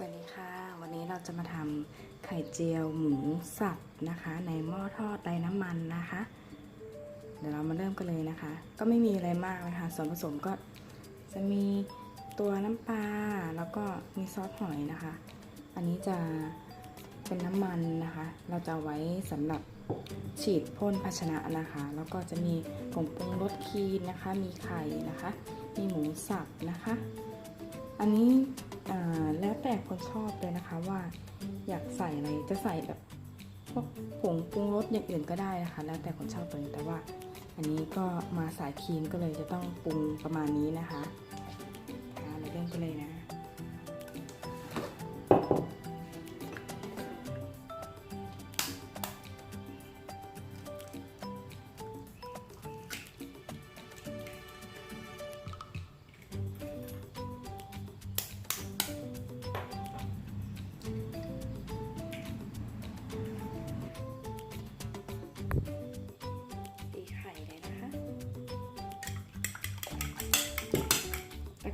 สวัสดีค่ะ วันนี้เราจะมาทำไข่เจียวหมูสับนะคะ ในหม้อทอดไร้น้ำมันนะคะ เดี๋ยวเรามาเริ่มกันเลยนะคะ ก็ไม่มีอะไรมากนะคะ ส่วนผสมก็จะมีตัวน้ำปลาแล้วก็มีซอสหอยนะคะ อันนี้จะเป็นน้ำมันนะคะ เราจะไว้สำหรับฉีดพ่นภาชนะนะคะ แล้วก็จะมีผงปรุงรสครีมนะคะ มีไข่นะคะ มีหมูสับนะคะ อันนี้แล้วแต่คนชอบเลยนะคะว่าอยากใส่อะไรจะใส่แบบพวกผงปรุงรสอย่างอื่นก็ได้นะคะ แล้วแต่คนชอบเลยแต่ว่า อันนี้ก็มาสายครีมก็เลยจะต้องปรุงประมาณนี้นะคะอ่าเราเริ่มกันเลยนะ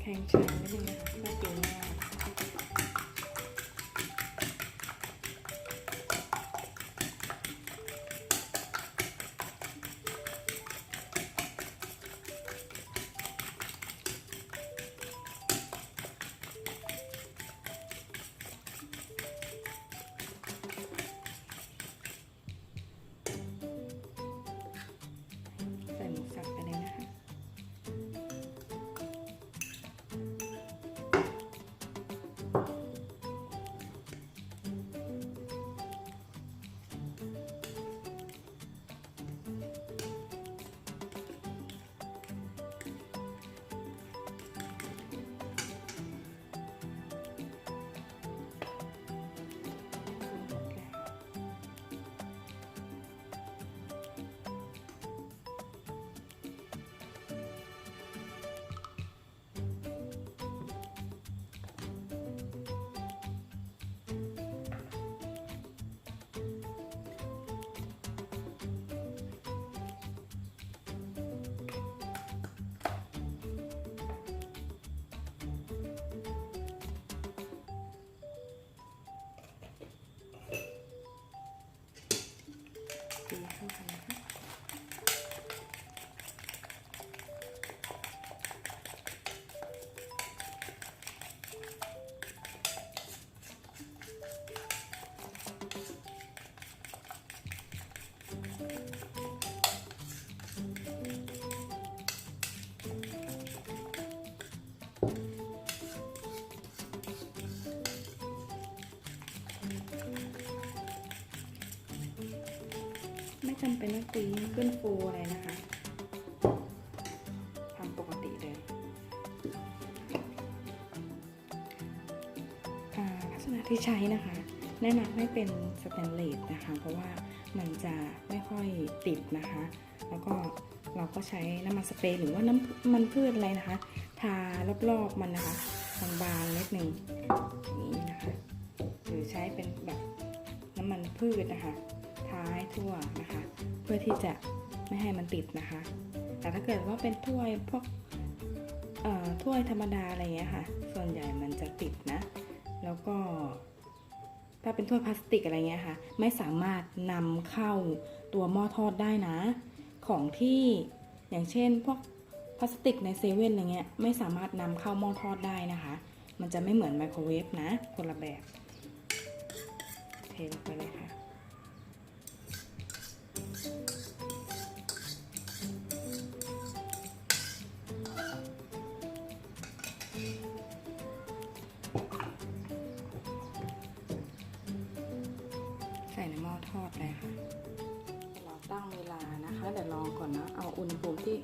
แข็งช้านิดนึงนะคะเพื่ยวง่าย จำเป็นต้องตีขึ้นฟูอะไรนะคะทำปกติเลยอาลักษณะที่ใช้นะคะ แนะนำให้เป็นสแตนเลสนะคะ เพราะว่ามันจะไม่ค่อยติดนะคะ แล้วก็เราก็ใช้น้ำมันสเปรย์หรือว่าน้ำมันพืชอะไรนะคะ ทารอบๆมันนะคะบางๆนิดนึงอย่างนี้นะคะ หรือใช้เป็นแบบน้ำมันพืชนะคะ ท้าให้ทั่วนะคะ เพื่อที่จะไม่ให้มันติดนะคะ แต่ถ้าเกิดว่าเป็นถ้วยพวกถ้วยธรรมดาอะไรเงี้ยค่ะ ส่วนใหญ่มันจะติดนะ แล้วก็ ถ้าเป็นถ้วยพลาสติกอะไรเงี้ยค่ะ ไม่สามารถนำเข้าตัวหม้อทอดได้นะ ของที่อย่างเช่นพวกพลาสติกในเซเว่นอะไรเงี้ยไม่สามารถนำเข้าหม้อทอดได้นะคะ มันจะไม่เหมือนไมโครเวฟนะ คนละแบบ เทลงไปเลยค่ะ ใส่ในหม้อทอดเลยค่ะ เราตั้งเวลานะคะ เดี๋ยวลองก่อนนะ เอาอุณหภูมิที่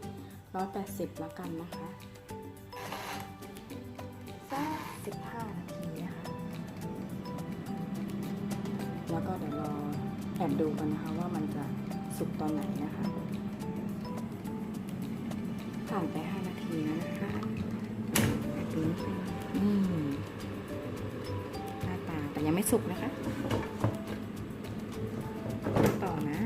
180แล้วกันนะคะสัก15 นาทีนะคะ แล้วก็เดี๋ยวรอ แอบดูกันนะคะว่ามันจะสุกตอนไหนนะคะ ผ่านไป 5 นาทีแล้วนะคะดูนะคะอืมหน้าตาแต่ยังไม่สุกนะคะต่อนะ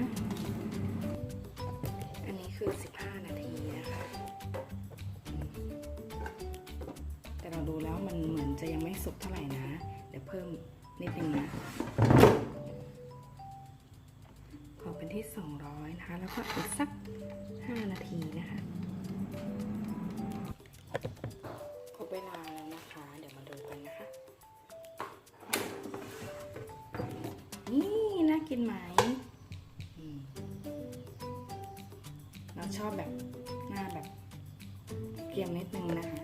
อันนี้คือ 15 นาทีนะคะ แต่เราดูแล้วมันเหมือนจะยังไม่สุกเท่าไหร่นะ เดี๋ยวเพิ่มนิดนึงนะ ที่ 200 นะคะ แล้วก็อีกสัก 5 นาทีนะคะครบเวลาแล้วนะคะ เดี๋ยวมาดูกันนะคะ นี่ น่ากินไหมเราชอบแบบหน้าแบบเกรียมนิดนึงนะคะ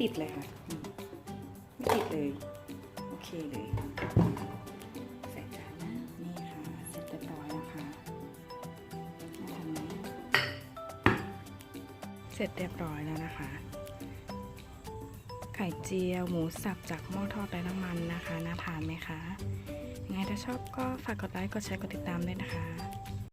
ติดเลยค่ะ ไม่ติดเลย โอเคเลย ใส่จานนะนี่ค่ะ เสร็จเรียบร้อยแล้วค่ะน่าทานไหมเสร็จเรียบร้อยแล้วนะคะ ไข่เจียวหมูสับจากหม้อทอดไร้น้ำมันนะคะ น่าทานไหมคะยังไงถ้าชอบก็ฝากกดไลค์ กดแชร์ กดติดตามด้วยนะคะ